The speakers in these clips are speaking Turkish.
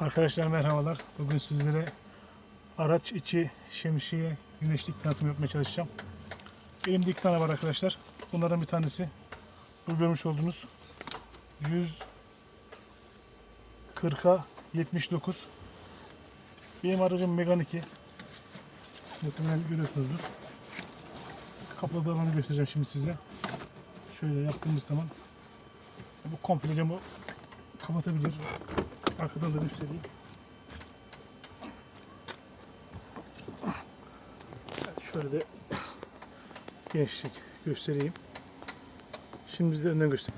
Arkadaşlar merhabalar. Bugün sizlere araç içi şemsiye güneşlik tanıtımı yapmaya çalışacağım. Elimde iki tane var arkadaşlar. Bunlardan bir tanesi bu görmüş olduğunuz 140'a 79. Benim aracım Megane 2. Muhtemelen görüyorsunuzdur. Kapalı alanı göstereceğim şimdi size. Şöyle yaptığımız zaman bu komple camı kapatabilir. Arkadan da göstereyim. Şöyle de gençlik göstereyim. Şimdi bize önden göster.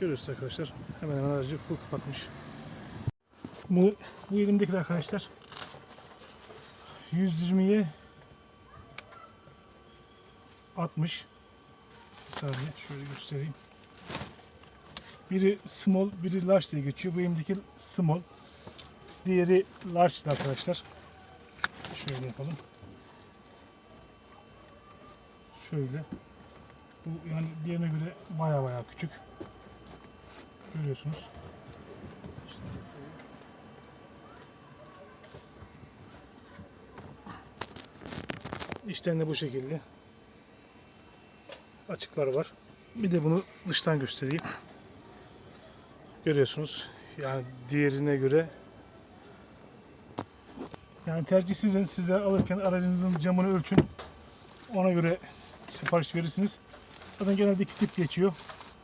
Görüyorsunuz arkadaşlar. Hemen hemen aracı full kapatmış. Bu, bu elimdekiler arkadaşlar 120'ye 60 bir saniye şöyle göstereyim. Biri small, biri large diye geçiyor. Bu elimdeki small. Diğeri large arkadaşlar. Şöyle yapalım. Şöyle. Bu yani diğerine göre baya baya küçük. Görüyorsunuz. İşten de bu şekilde. Açıklar var. Bir de bunu dıştan göstereyim. Görüyorsunuz. Yani diğerine göre yani tercih sizin. Siz de alırken aracınızın camını ölçün. Ona göre sipariş verirsiniz. Zaten genelde iki tip geçiyor.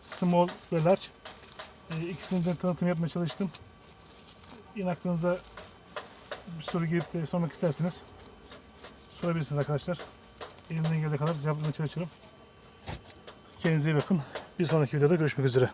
Small ve large. Ee, ikisini de tanıtım yapmaya çalıştım. Yine aklınıza bir soru girip de sormak isterseniz sorabilirsiniz arkadaşlar. Elimden geldiği kadar cevaplamaya çalışırım. Kendinize iyi bakın. Bir sonraki videoda görüşmek üzere.